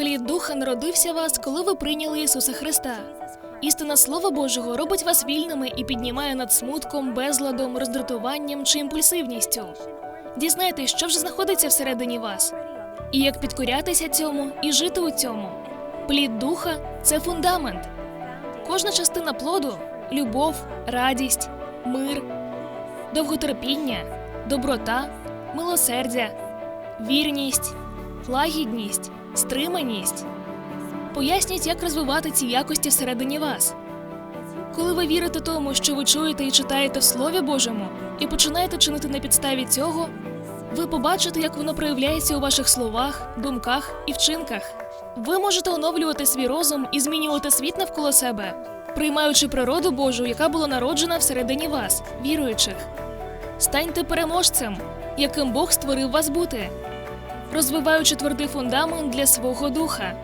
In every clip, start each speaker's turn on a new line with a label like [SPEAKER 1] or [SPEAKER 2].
[SPEAKER 1] Плід духа народився вас, коли ви прийняли Ісуса Христа. Істина Слова Божого робить вас вільними і піднімає над смутком, безладом, роздратуванням чи імпульсивністю. Дізнайтесь, що вже знаходиться всередині вас, і як підкорятися цьому і жити у цьому. Плід духа це фундамент. Кожна частина плоду любов, радість, мир, довготерпіння, доброта, милосердя, вірність, лагідність, стриманість. Поясніть, як розвивати ці якості всередині вас. Коли ви вірите тому, що ви чуєте і читаєте в Слові Божому, і починаєте чинити на підставі цього, ви побачите, як воно проявляється у ваших словах, думках і вчинках. Ви можете оновлювати свій розум і змінювати світ навколо себе, приймаючи природу Божу, яка була народжена всередині вас, віруючих. Станьте переможцем, яким Бог створив вас бути, розвиваючи твердий фундамент для свого духа.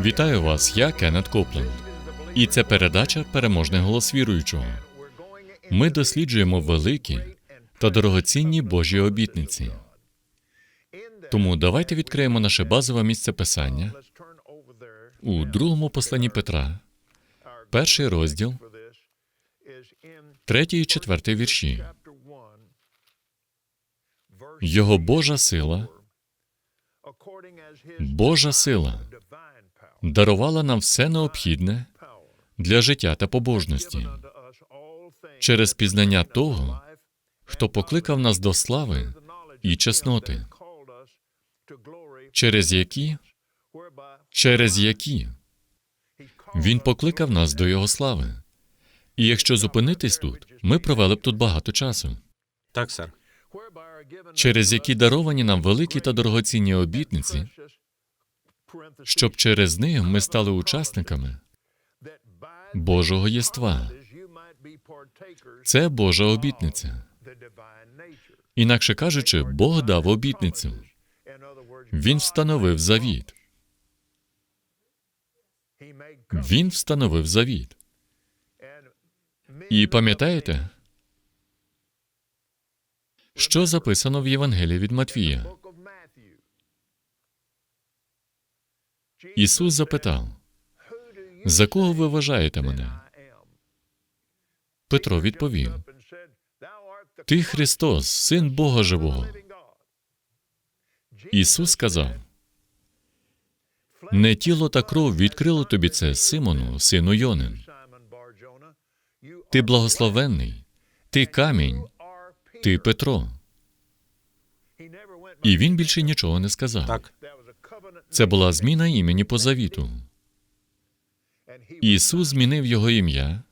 [SPEAKER 2] Вітаю вас, я Кеннет Копленд. І це передача Переможний голос віруючого. Ми досліджуємо великі та дорогоцінні Божі обітниці. Тому давайте відкриємо наше базове місце писання у другому посланні Петра, перший розділ, третій і четвертий вірші. Його Божа сила, Божа сила дарувала нам все необхідне для життя та побожності через пізнання того, хто покликав нас до слави і чесноти, через які, через які він покликав нас до його слави. І якщо зупинитись тут, ми провели б тут багато часу,
[SPEAKER 3] Так, сер.
[SPEAKER 2] через які даровані нам великі та дорогоцінні обітниці, щоб через них ми стали учасниками Божого єства. Це Божа обітниця. Інакше кажучи, Бог дав обітницю. Він встановив завіт. Він встановив завіт. І пам'ятаєте, що записано в Євангелії від Матвія? Ісус запитав: За кого ви вважаєте мене? Петро відповів: Ти Христос, син Бога живого. Ісус сказав: Не тіло та кров відкрило тобі це, Симону, сину Йонин. Ти благословенний, ти камінь, ти Петро. І він більше нічого не сказав.
[SPEAKER 3] Так.
[SPEAKER 2] Це була зміна імені по завіту. Ісус змінив його ім'я,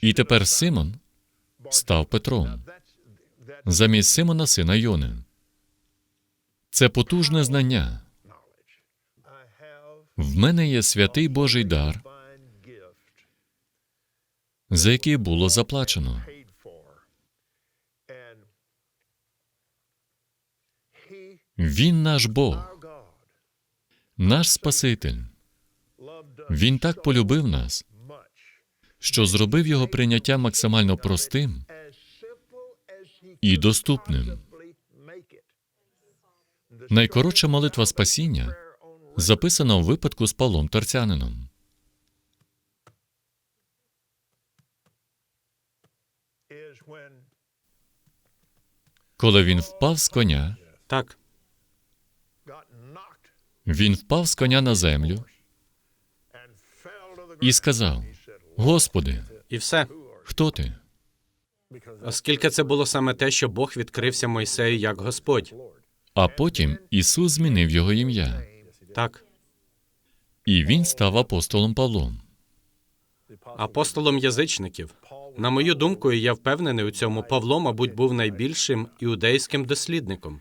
[SPEAKER 2] і тепер Симон став Петром замість Симона сина Йони. Це потужне знання. В мене є святий Божий дар, за який було заплачено. Він наш Бог, наш Спаситель. Він так полюбив нас, що зробив його прийняття максимально простим і доступним. Найкоротша молитва спасіння записана у випадку з Павлом Тарцянином. Коли він впав з коня,
[SPEAKER 3] Так.
[SPEAKER 2] він впав з коня на землю і сказав: Господи,
[SPEAKER 3] І все.
[SPEAKER 2] хто ти?
[SPEAKER 3] Оскільки це було саме те, що Бог відкрився Мойсею як Господь.
[SPEAKER 2] А потім Ісус змінив його ім'я,
[SPEAKER 3] Так.
[SPEAKER 2] і він став апостолом Павлом.
[SPEAKER 3] Апостолом язичників. На мою думку, і я впевнений у цьому, Павло, мабуть, був найбільшим іудейським дослідником.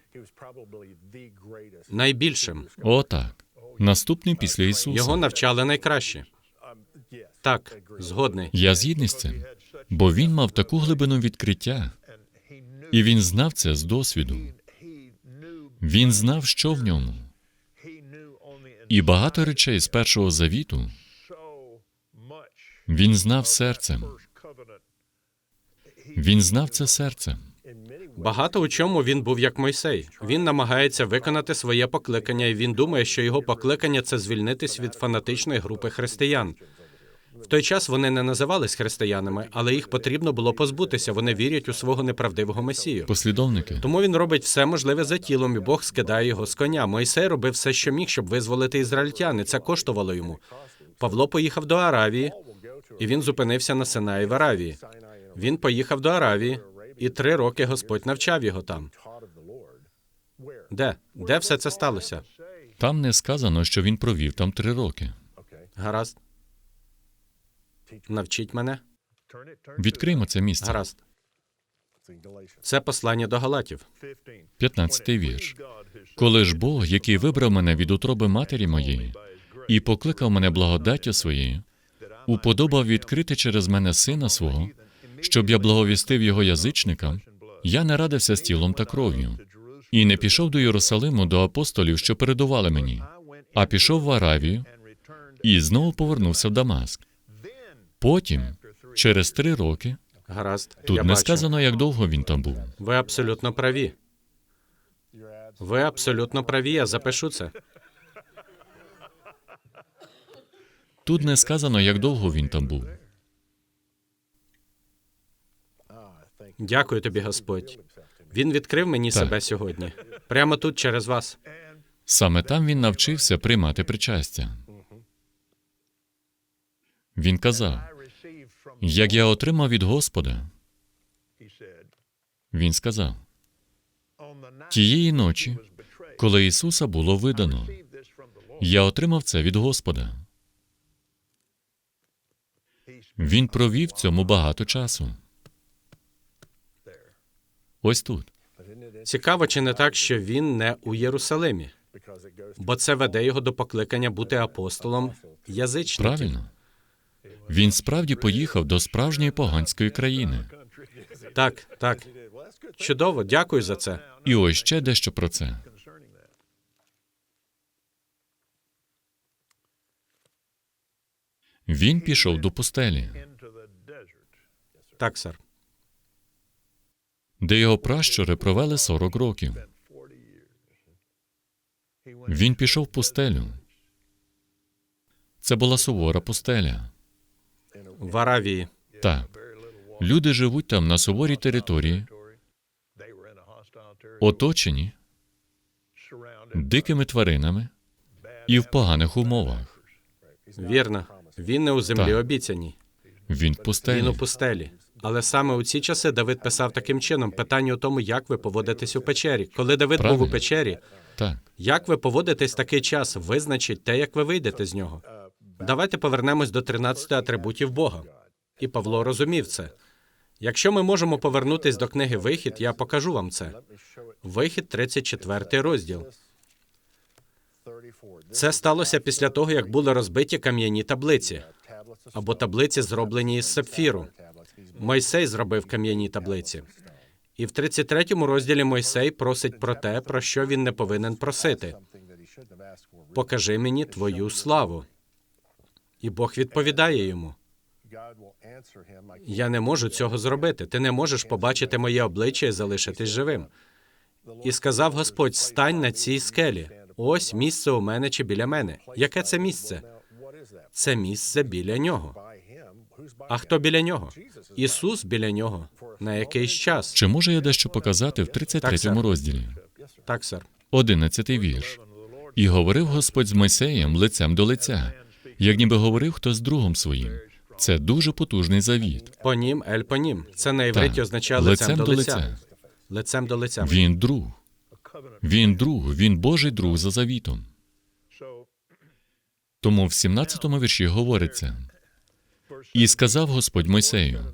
[SPEAKER 3] Найбільшим.
[SPEAKER 2] О, так. Наступний після Ісуса.
[SPEAKER 3] Його навчали найкраще. Так, згодний.
[SPEAKER 2] Я згідний з цим. бо він мав таку глибину відкриття, і він знав це з досвіду. Він знав, що в ньому. І багато речей з першого завіту він знав серцем. Він знав це серцем.
[SPEAKER 3] Багато у чому він був як Мойсей. Він намагається виконати своє покликання, і він думає, що його покликання це звільнитись від фанатичної групи християн. В той час вони не називались християнами, але їх потрібно було позбутися. Вони вірять у свого неправдивого месію.
[SPEAKER 2] Послідовники.
[SPEAKER 3] Тому він робить все можливе за тілом, і Бог скидає його з коня. Мойсей робив все, що міг, щоб визволити ізраїльтян, і це коштувало йому. Павло поїхав до Аравії, і він зупинився на Синаї в Аравії. Він поїхав до Аравії, і три роки Господь навчав його там. Де? Де все це сталося?
[SPEAKER 2] Там не сказано, що він провів там три роки.
[SPEAKER 3] Гаразд. Навчіть мене.
[SPEAKER 2] Відкриймо це місце.
[SPEAKER 3] Гаразд. Це послання до Галатів.
[SPEAKER 2] 15 вірш. Коли ж Бог, який вибрав мене від утроби матері моєї і покликав мене благодаттю своєю, уподобав відкрити через мене сина свого, щоб я благовістив його язичникам, я не радився з тілом та кров'ю, і не пішов до Єрусалиму до апостолів, що передували мені, а пішов в Аравію і знову повернувся в Дамаск. Потім, через три роки,
[SPEAKER 3] Гаразд.
[SPEAKER 2] тут
[SPEAKER 3] я
[SPEAKER 2] не
[SPEAKER 3] бачу.
[SPEAKER 2] сказано, як довго він там був.
[SPEAKER 3] Ви абсолютно праві. Ви абсолютно праві, я запишу це.
[SPEAKER 2] Тут не сказано, як довго він там був.
[SPEAKER 3] Дякую тобі, Господь. Він відкрив мені
[SPEAKER 2] Так.
[SPEAKER 3] себе сьогодні. Прямо тут через вас.
[SPEAKER 2] Саме там він навчився приймати причастя. Він казав: як я отримав від Господа, він сказав, тієї ночі, коли Ісуса було видано, я отримав це від Господа. Він провів цьому багато часу. Ось тут.
[SPEAKER 3] Цікаво, чи не так, що він не у Єрусалимі, бо це веде його до покликання бути апостолом язичників.
[SPEAKER 2] Правильно. Він справді поїхав до справжньої поганської країни.
[SPEAKER 3] Так, так. Чудово, дякую за це.
[SPEAKER 2] І ось ще дещо про це. Він пішов до пустелі,
[SPEAKER 3] Так, сер.
[SPEAKER 2] де його пращури провели 40 років. Він пішов в пустелю. Це була сувора пустеля.
[SPEAKER 3] В Аравії.
[SPEAKER 2] Так, люди живуть там на суворій території, оточені дикими тваринами і в поганих умовах.
[SPEAKER 3] Вірно. Він не у землі
[SPEAKER 2] Так.
[SPEAKER 3] обіцяній.
[SPEAKER 2] Він в
[SPEAKER 3] Він
[SPEAKER 2] пустелі.
[SPEAKER 3] у пустелі. Але саме у ці часи Давид писав таким чином: питання у тому, як ви поводитесь у печері. Коли Давид був у печері,
[SPEAKER 2] Так,
[SPEAKER 3] як ви поводитесь такий час, визначить те, як ви вийдете з нього. Давайте повернемось до 13 атрибутів Бога. І Павло розумів це. Якщо ми можемо повернутись до книги Вихід, я покажу вам це. Вихід, 34 розділ. Це сталося після того, як були розбиті кам'яні таблиці або таблиці, зроблені із сапфіру. Мойсей зробив кам'яні таблиці. І в 33 розділі Мойсей просить про те, про що він не повинен просити. Покажи мені твою славу. І Бог відповідає йому: Я не можу цього зробити. Ти не можеш побачити моє обличчя і залишитись живим. І сказав Господь: стань на цій скелі. Ось місце у мене чи біля мене. Яке це місце? Це місце біля нього. А хто біля нього? Ісус біля нього на якийсь час.
[SPEAKER 2] чи можу я дещо показати в 33
[SPEAKER 3] Так,
[SPEAKER 2] розділі?
[SPEAKER 3] Так, сер.
[SPEAKER 2] 11 вірш. І говорив Господь з Мойсеєм лицем до лиця, як ніби говорив хто з другом своїм. Це дуже потужний завіт.
[SPEAKER 3] Понім, ель понім. Це на івриті
[SPEAKER 2] Так,
[SPEAKER 3] означає лицем, до лиця. Лицем до лиця.
[SPEAKER 2] Він друг. Він друг, він Божий друг за завітом. Тому в 17-му вірші говориться: І сказав Господь Мойсею: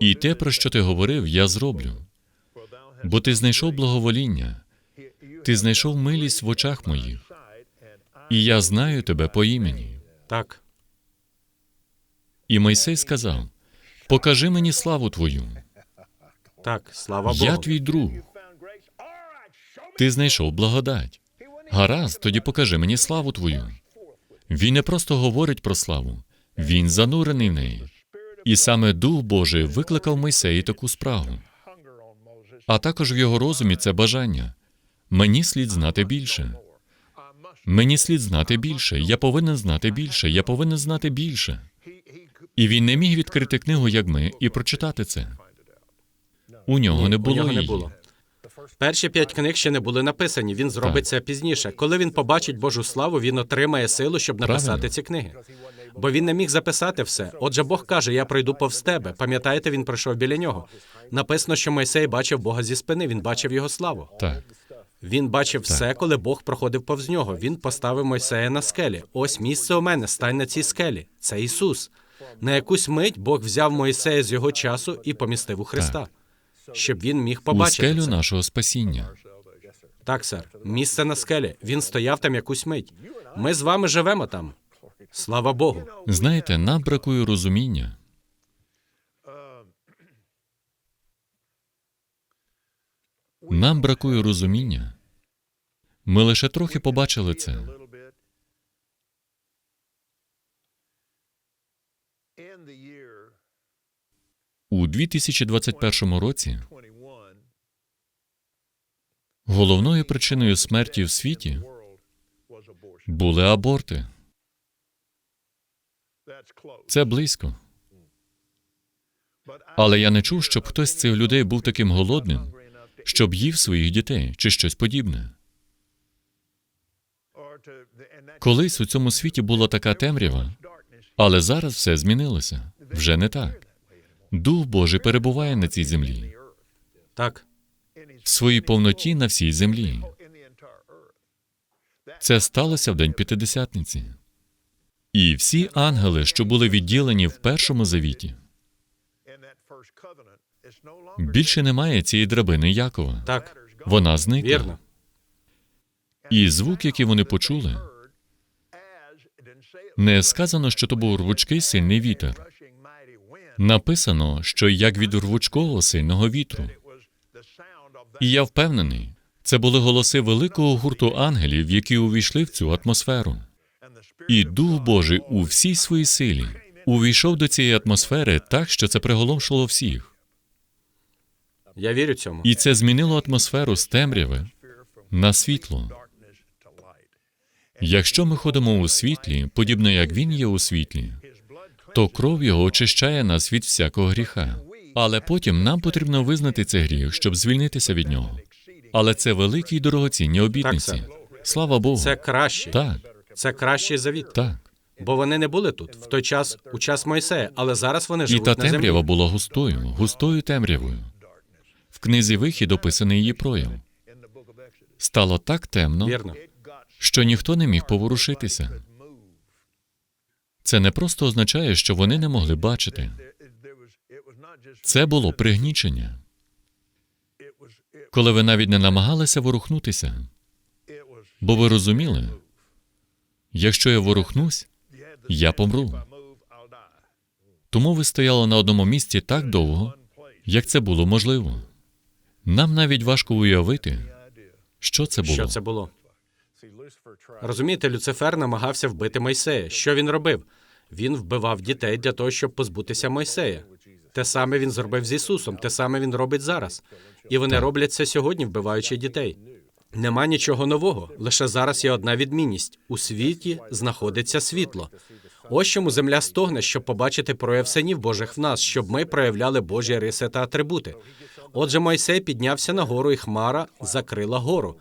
[SPEAKER 2] І те, про що ти говорив, я зроблю. Бо ти знайшов благовоління, ти знайшов милість в очах моїх, і я знаю тебе по імені.
[SPEAKER 3] Так.
[SPEAKER 2] І Мойсей сказав: Покажи мені славу твою.
[SPEAKER 3] Так, слава
[SPEAKER 2] Я твій друг. Ти знайшов благодать. Гаразд, тоді покажи мені славу твою. Він не просто говорить про славу, він занурений в неї. І саме Дух Божий викликав Мойсеї таку спрагу. А також в його розумі це бажання. Мені слід знати більше. Мені слід знати більше. Я повинен знати більше. Я повинен знати більше. І він не міг відкрити книгу, як ми, і прочитати це. У нього не було
[SPEAKER 3] нього не було. Перші п'ять книг ще не були написані. Він зробить це пізніше. Коли він побачить Божу славу, він отримає силу, щоб написати
[SPEAKER 2] Правильно.
[SPEAKER 3] ці книги. Бо він не міг записати все. Отже, Бог каже: Я пройду повз тебе. Пам'ятаєте, він пройшов біля нього. Написано, що Мойсей бачив Бога зі спини. Він бачив його славу.
[SPEAKER 2] Так.
[SPEAKER 3] Він бачив все, коли Бог проходив повз нього. Він поставив Мойсея на скелі. Ось місце у мене, стань на цій скелі. Це Ісус. На якусь мить Бог взяв Мойсея з його часу і помістив у Христа, щоб він міг
[SPEAKER 2] У
[SPEAKER 3] побачити.
[SPEAKER 2] скелю
[SPEAKER 3] це.
[SPEAKER 2] нашого спасіння.
[SPEAKER 3] Так, сер. Місце на скелі. Він стояв там якусь мить. Ми з вами живемо там. Слава Богу.
[SPEAKER 2] Знаєте, нам бракує розуміння. Нам бракує розуміння. Ми лише трохи побачили це. У 2021 році головною причиною смерті в світі були аборти. Це близько. Але я не чув, щоб хтось з цих людей був таким голодним, щоб їв своїх дітей чи щось подібне. Колись у цьому світі була така темрява, але зараз все змінилося. Вже не так. Дух Божий перебуває на цій землі,
[SPEAKER 3] Так.
[SPEAKER 2] в своїй повноті на всій землі. Це сталося в день П'ятидесятниці. І всі ангели, що були відділені в першому завіті, більше немає цієї драбини Якова.
[SPEAKER 3] Так.
[SPEAKER 2] Вона зникла.
[SPEAKER 3] Вірно.
[SPEAKER 2] І звук, який вони почули, не сказано, що то був рвучкий сильний вітер. Написано, що як від рвучкого сильного вітру. І я впевнений, це були голоси великого гурту ангелів, які увійшли в цю атмосферу. І Дух Божий у всій своїй силі увійшов до цієї атмосфери так, що це приголомшило всіх.
[SPEAKER 3] Я вірю цьому.
[SPEAKER 2] І це змінило атмосферу з темряви на світло. Якщо ми ходимо у світлі, подібно як він є у світлі, то кров його очищає нас від всякого гріха. Але потім нам потрібно визнати цей гріх, щоб звільнитися від нього. Але це великі й дорогоцінні обітниці. Слава Богу.
[SPEAKER 3] Це краще.
[SPEAKER 2] Так,
[SPEAKER 3] Це кращий завіт.
[SPEAKER 2] так.
[SPEAKER 3] Бо вони не були тут в той час, у час Мойсея, але зараз вони
[SPEAKER 2] І та
[SPEAKER 3] на землі.
[SPEAKER 2] темрява була густою, густою темрявою. Книзі вихід описаний її прояв. Стало так темно,
[SPEAKER 3] Вірно.
[SPEAKER 2] що ніхто не міг поворушитися. Це не просто означає, що вони не могли бачити. Це було пригнічення, коли ви навіть не намагалися ворухнутися, бо ви розуміли, якщо я ворухнусь, я помру. Тому ви стояли на одному місці так довго, як це було можливо. Нам навіть важко уявити, що це було.
[SPEAKER 3] Що це було? Розумієте, Люцифер намагався вбити Мойсея. Що він робив? Він вбивав дітей для того, щоб позбутися Мойсея. Те саме він зробив з Ісусом, те саме він робить зараз. І вони роблять це сьогодні, вбиваючи дітей. Нема нічого нового. Лише зараз є одна відмінність: у світі знаходиться світло. Ось чому земля стогне, щоб побачити прояв синів Божих в нас, щоб ми проявляли Божі риси та атрибути. Отже, Мойсей піднявся на гору, і хмара закрила гору.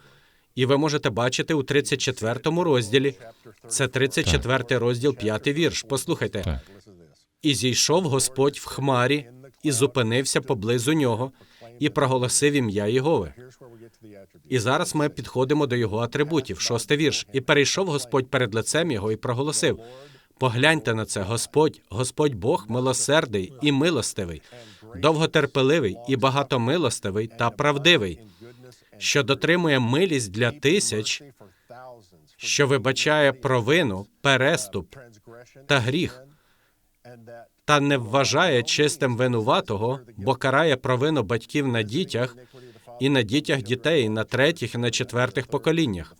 [SPEAKER 3] І ви можете бачити у 34 розділі. Це 34 розділ, 5 вірш. Послухайте.
[SPEAKER 2] Так.
[SPEAKER 3] І зійшов Господь в хмарі, і зупинився поблизу нього, і проголосив ім'я Єгови. І зараз ми підходимо до його атрибутів. Шостий вірш. І перейшов Господь перед лицем його і проголосив: Погляньте на це, Господь, Господь Бог милосердий і милостивий, довготерпеливий і багатомилостивий та правдивий, що дотримує милість для тисяч, що вибачає провину, переступ та гріх, та не вважає чистим винуватого, бо карає провину батьків на дітях і на дітях дітей, на третіх і на четвертих поколіннях.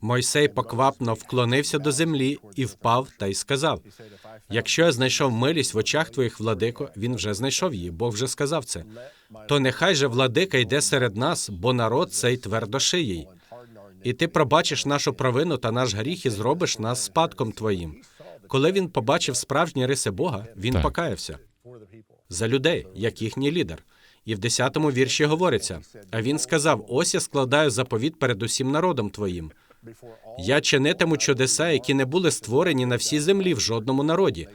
[SPEAKER 3] Мойсей поквапно вклонився до землі і впав та й сказав: Якщо я знайшов милість в очах твоїх, владико, він вже знайшов її, Бог вже сказав це. То нехай же владика йде серед нас, бо народ цей твердошиїй. І ти пробачиш нашу провину та наш гріх і зробиш нас спадком твоїм. Коли він побачив справжні риси Бога, він
[SPEAKER 2] Так.
[SPEAKER 3] покаявся за людей, як їхній лідер. І в 10-му вірші говориться: а він сказав: Ось я складаю заповіт перед усім народом твоїм. Я чинитиму чудеса, які не були створені на всій землі в жодному народі.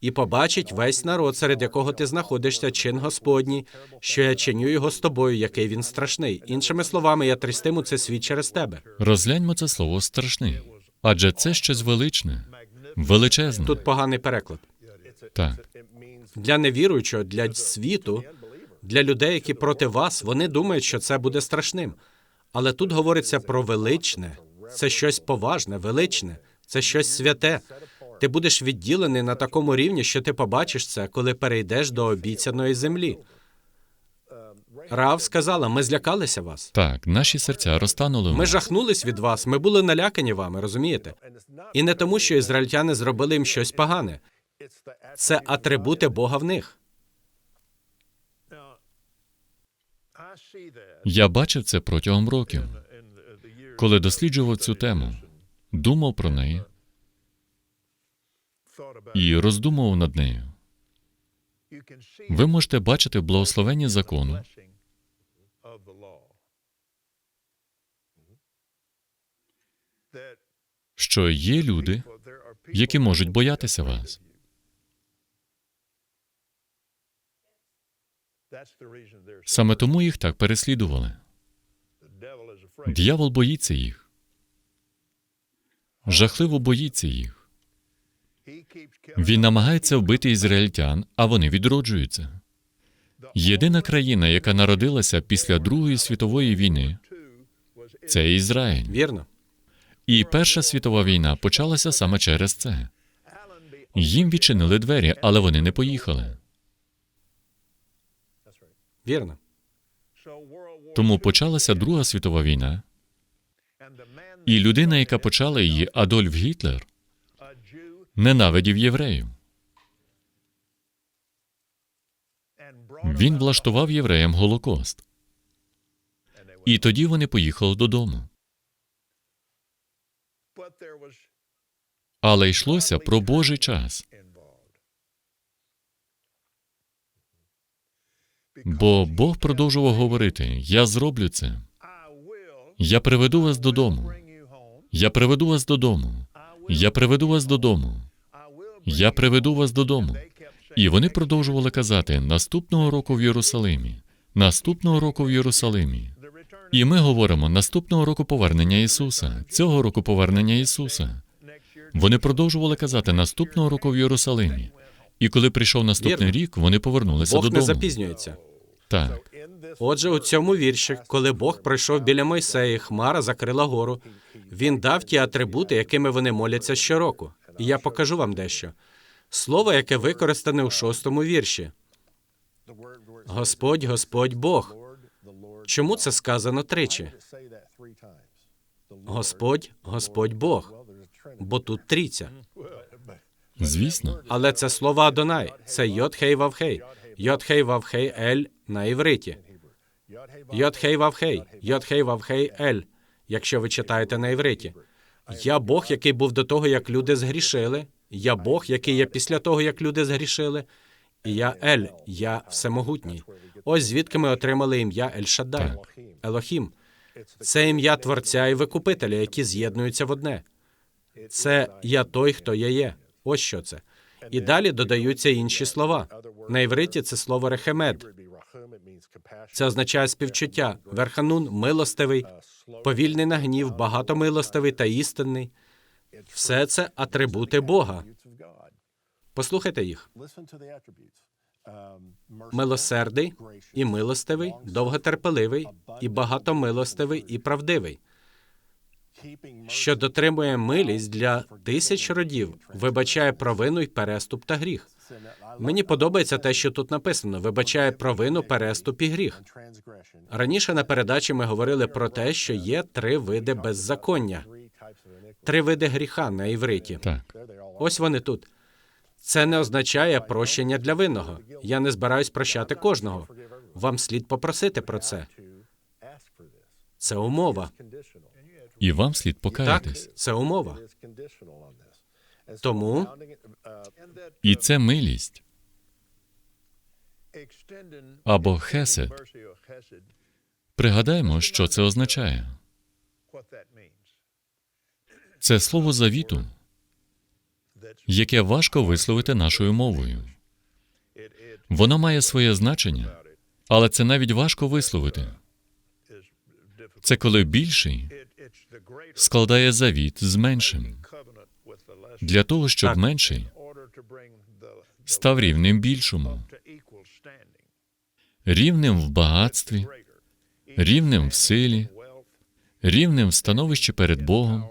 [SPEAKER 3] І побачить весь народ, серед якого ти знаходишся, чин Господній, що я чиню його з тобою, який він страшний. Іншими словами, я трястиму це світ через тебе.
[SPEAKER 2] Розгляньмо це слово страшний, адже це щось величне, величезне.
[SPEAKER 3] Тут поганий переклад.
[SPEAKER 2] Так,
[SPEAKER 3] Для невіруючого, для світу, для людей, які проти вас, вони думають, що це буде страшним. Але тут говориться про величне. Це щось поважне, величне, це щось святе. Ти будеш відділений на такому рівні, що ти побачиш це, коли перейдеш до обіцяної землі. Рав сказала: ми злякалися вас.
[SPEAKER 2] так, наші серця розтанули.
[SPEAKER 3] Ми жахнулись від вас, ми були налякані вами, розумієте? І не тому, що ізраїльтяни зробили їм щось погане. Це атрибути Бога в них.
[SPEAKER 2] Я бачив це протягом років, коли досліджував цю тему, думав про неї і роздумував над нею. Ви можете бачити в благословенні закону, що є люди, які можуть боятися вас. Саме тому їх так переслідували. Д'явол боїться їх, жахливо боїться їх. Він намагається вбити ізраїльтян, а вони відроджуються. Єдина країна, яка народилася після Другої світової війни, це Ізраїль.
[SPEAKER 3] Вірно?
[SPEAKER 2] І Перша світова війна почалася саме через це. Їм відчинили двері, але вони не поїхали.
[SPEAKER 3] Вірно.
[SPEAKER 2] Тому почалася Друга світова війна, і людина, яка почала її, Адольф Гітлер, ненавидів євреїв. Він влаштував євреям Голокост. І тоді вони поїхали додому. Але йшлося про Божий час, бо Бог продовжував говорити: Я зроблю це. Я приведу вас додому. Я приведу вас додому. Я приведу вас додому. Я приведу вас додому. І вони продовжували казати наступного року в Єрусалимі, наступного року в Єрусалимі. І ми говоримо наступного року повернення Ісуса, цього року повернення Ісуса. Вони продовжували казати наступного року в Єрусалимі. І коли прийшов наступний
[SPEAKER 3] Вірно.
[SPEAKER 2] рік, вони повернулися
[SPEAKER 3] Бог не запізнюється.
[SPEAKER 2] Так,
[SPEAKER 3] Отже, у цьому вірші, коли Бог пройшов біля Мойсея, хмара закрила гору, він дав ті атрибути, якими вони моляться щороку. І я покажу вам дещо. Слово, яке використане у шостому вірші. Господь, Господь Бог. Чому це сказано тричі? Господь, Господь Бог. Бо тут трійця.
[SPEAKER 2] звісно,
[SPEAKER 3] Але це слово Адонай. Це Йод Хей Вавхей. Йод Хей Вавхей Ель на івриті. Йод Хей Вавхей. Йод Хей Вавхей Ель. Якщо ви читаєте на івриті. Я Бог, який був до того, як люди згрішили. Я Бог, який є після того, як люди згрішили. І я Ель, я всемогутній. Ось звідки ми отримали ім'я Ель Шаддай. Елохім. Це ім'я Творця і Викупителя, які з'єднуються в одне. Це я той, хто я є. Ось що це. І далі додаються інші слова. На івриті це слово рехемед. Це означає співчуття. Верханун милостивий, повільний на гнів, багатомилостивий та істинний. Все це атрибути Бога. Послухайте їх: милосердий і милостивий, довготерпеливий, і багатомилостивий, і правдивий, що дотримує милість для тисяч родів, вибачає провину й переступ та гріх. Мені подобається те, що тут написано: вибачає провину, переступ і гріх. Раніше на передачі ми говорили про те, що є три види беззаконня, три види гріха на івриті.
[SPEAKER 2] Так,
[SPEAKER 3] Ось вони тут. Це не означає прощення для винного. Я не збираюсь прощати кожного. Вам слід попросити про це. Це умова.
[SPEAKER 2] і вам слід
[SPEAKER 3] Так,
[SPEAKER 2] покаятись.
[SPEAKER 3] це умова. Тому
[SPEAKER 2] І це милість
[SPEAKER 4] або хесед.
[SPEAKER 2] Пригадаймо, що це означає. Це слово завіту, яке важко висловити нашою мовою. Воно має своє значення, але це навіть важко висловити. Це коли більший складає завіт з меншим для того, щоб менший став рівним більшому, рівним в багатстві, рівним в силі, рівним в становищі перед Богом.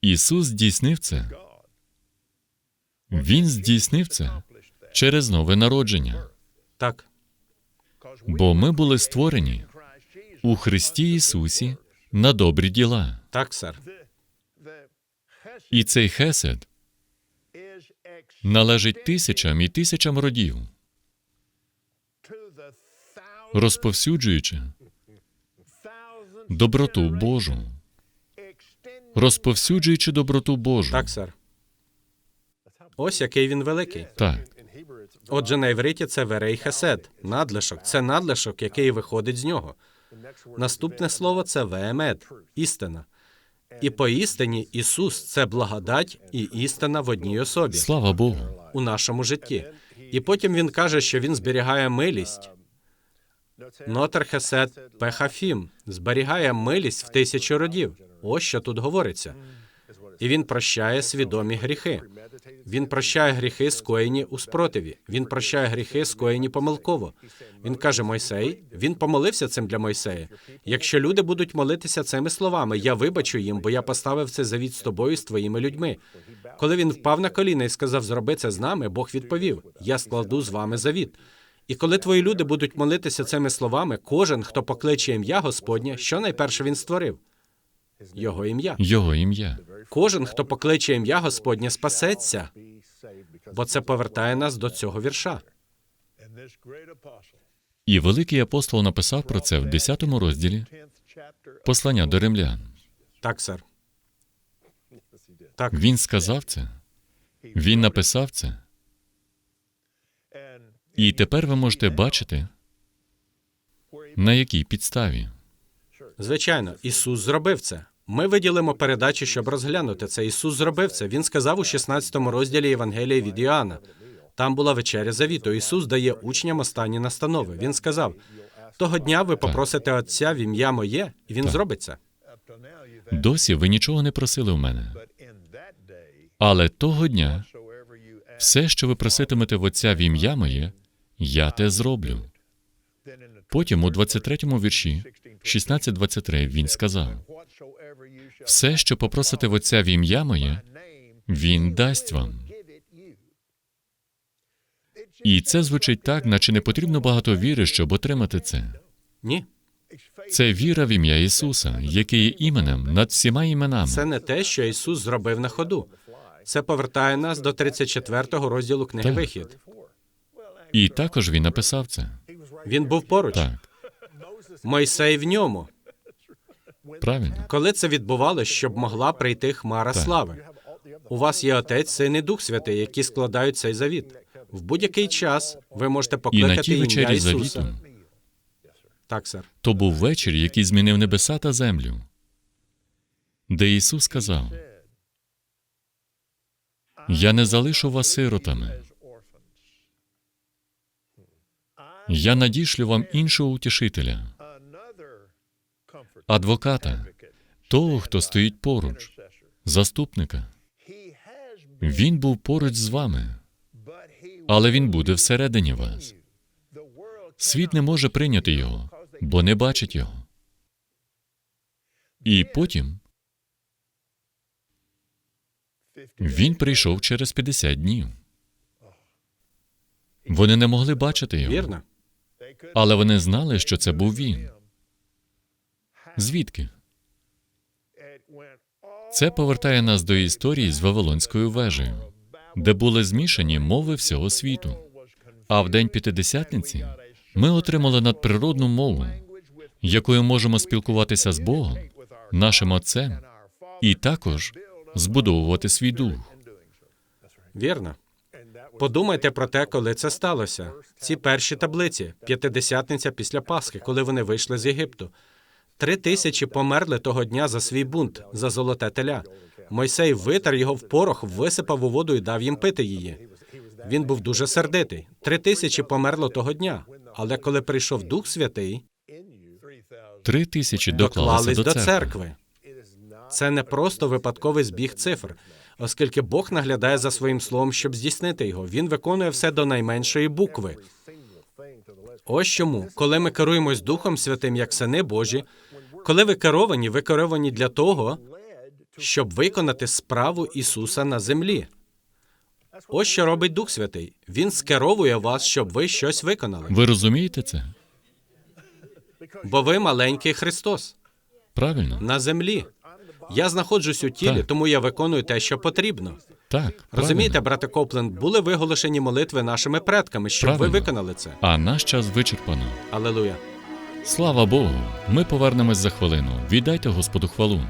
[SPEAKER 2] Ісус здійснив це. Він здійснив це через нове народження,
[SPEAKER 3] так,
[SPEAKER 2] бо ми були створені у Христі Ісусі на добрі діла.
[SPEAKER 3] так, сер.
[SPEAKER 2] І цей хесед належить тисячам і тисячам родів, розповсюджуючи доброту Божу, розповсюджуючи доброту Божу.
[SPEAKER 3] Так, сер. Ось який він великий.
[SPEAKER 2] Так,
[SPEAKER 3] Отже, на івриті це верей хесед, надлишок. Це надлишок, який виходить з нього. Наступне слово це веемет, істина. І поістині Ісус це благодать і істина в одній особі
[SPEAKER 2] слава Богу.
[SPEAKER 3] у нашому житті. І потім він каже, що він зберігає милість. Нотер Пехафім зберігає милість в тисячу родів. Ось що тут говориться. І він прощає свідомі гріхи. Він прощає гріхи, скоєні у спротиві. Він прощає гріхи, скоєні помилково. Він каже Мойсей, він помолився цим для Мойсея. Якщо люди будуть молитися цими словами, я вибачу їм, бо я поставив цей завіт з тобою з твоїми людьми. Коли він впав на коліна і сказав, зроби це з нами, Бог відповів: Я складу з вами завіт. І коли твої люди будуть молитися цими словами, кожен, хто покличе ім'я Господнє, що найперше він створив? Його ім'я.
[SPEAKER 2] Його ім'я.
[SPEAKER 3] Кожен, хто покличе ім'я Господнє, спасеться, бо це повертає нас до цього вірша.
[SPEAKER 2] І великий апостол написав про це в 10 розділі послання до римлян.
[SPEAKER 3] Так, сер. Так,
[SPEAKER 2] Він сказав це, він написав це. І тепер ви можете бачити, на якій підставі.
[SPEAKER 3] звичайно, Ісус зробив це. Ми виділимо передачу, щоб розглянути це. Ісус зробив це. Він сказав у 16 розділі Євангелія від Іоанна. Там була вечеря завіту. Ісус дає учням останні настанови. Він сказав: того дня ви попросите Отця в ім'я моє, і він
[SPEAKER 2] Так.
[SPEAKER 3] зробить це.
[SPEAKER 2] Досі ви нічого не просили в мене. Але того дня все, що ви проситимете в Отця в ім'я моє, я те зроблю. Потім у 23-му вірші, 16.23, він сказав: все, що попросите в Отця в ім'я моє, він дасть вам. І це звучить так, наче не потрібно багато віри, щоб отримати це.
[SPEAKER 3] Ні,
[SPEAKER 2] Це віра в ім'я Ісуса, яке є іменем над всіма іменами.
[SPEAKER 3] це не те, що Ісус зробив на ходу. Це повертає нас до 34-го розділу книги
[SPEAKER 2] Так.
[SPEAKER 3] Вихід.
[SPEAKER 2] І також він написав це.
[SPEAKER 3] Він був поруч.
[SPEAKER 2] Так,
[SPEAKER 3] Мойсей в ньому.
[SPEAKER 2] Правильно.
[SPEAKER 3] Коли це відбувалося, щоб могла прийти хмара
[SPEAKER 2] Так.
[SPEAKER 3] слави. У вас є Отець, Син і Дух Святий, які складають цей завіт. В будь-який час ви можете
[SPEAKER 2] І на
[SPEAKER 3] ім'я Ісуса.
[SPEAKER 2] завіту
[SPEAKER 3] Так, сер.
[SPEAKER 2] то був вечір, який змінив небеса та землю, де Ісус сказав: Я не залишу вас сиротами. Я надішлю вам іншого утішителя, адвоката, того, хто стоїть поруч, заступника. Він був поруч з вами, але він буде всередині вас. Світ не може прийняти його, бо не бачить його. І потім він прийшов через 50 днів. Вони не могли бачити його, але вони знали, що це був він. Звідки? Це повертає нас до історії з Вавилонською вежею, де були змішані мови всього світу. А в день П'ятидесятниці ми отримали надприродну мову, якою можемо спілкуватися з Богом, нашим Отцем, і також збудовувати свій дух.
[SPEAKER 3] Вірно. Подумайте про те, коли це сталося. Ці перші таблиці, п'ятидесятниця після Пасхи, коли вони вийшли з Єгипту. Три тисячі померли того дня за свій бунт, за золоте теля. Мойсей витер його в порох, висипав у воду і дав їм пити її. Він був дуже сердитий. Три тисячі померло того дня. Але коли прийшов Дух Святий,
[SPEAKER 2] Три тисячі
[SPEAKER 3] доклались
[SPEAKER 2] до
[SPEAKER 3] до
[SPEAKER 2] церкви.
[SPEAKER 3] церкви. Це не просто випадковий збіг цифр, оскільки Бог наглядає за своїм словом, щоб здійснити його. Він виконує все до найменшої букви. Ось чому, коли ми керуємось Духом Святим як сини Божі, коли ви керовані, ви керовані для того, щоб виконати справу Ісуса на землі. Ось що робить Дух Святий. Він скеровує вас, щоб ви щось виконали.
[SPEAKER 2] Ви розумієте це?
[SPEAKER 3] Бо ви маленький Христос
[SPEAKER 2] Правильно?
[SPEAKER 3] на землі. Я знаходжусь у тілі,
[SPEAKER 2] Так.
[SPEAKER 3] тому я виконую те, що потрібно.
[SPEAKER 2] Так.
[SPEAKER 3] Розумієте,
[SPEAKER 2] правильно.
[SPEAKER 3] брате Копленд, були виголошені молитви нашими предками, щоб ви виконали це.
[SPEAKER 2] А наш час вичерпано.
[SPEAKER 3] Алелуя.
[SPEAKER 2] Слава Богу! Ми повернемось за хвилину. Віддайте Господу хвалу.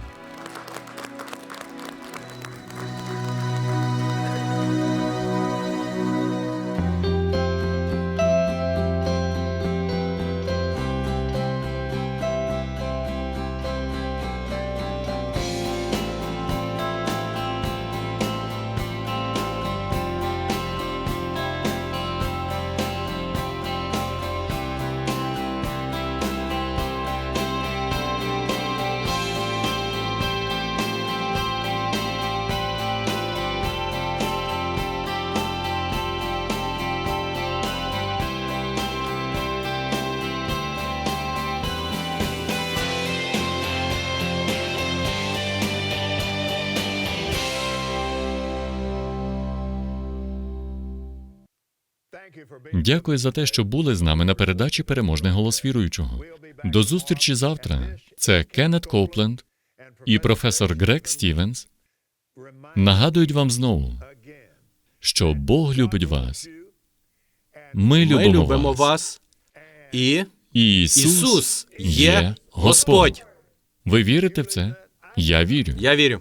[SPEAKER 2] Дякую за те, що були з нами на передачі Переможний голос віруючого. До зустрічі завтра. Це Кеннет Коупленд і професор Грег Стівенс нагадують вам знову, що Бог любить вас. Ми любимо,
[SPEAKER 3] Ми любимо
[SPEAKER 2] вас.
[SPEAKER 3] вас, і
[SPEAKER 2] І Ісус,
[SPEAKER 3] Ісус є Господь.
[SPEAKER 2] Ви вірите в це? Я вірю.
[SPEAKER 3] Я вірю.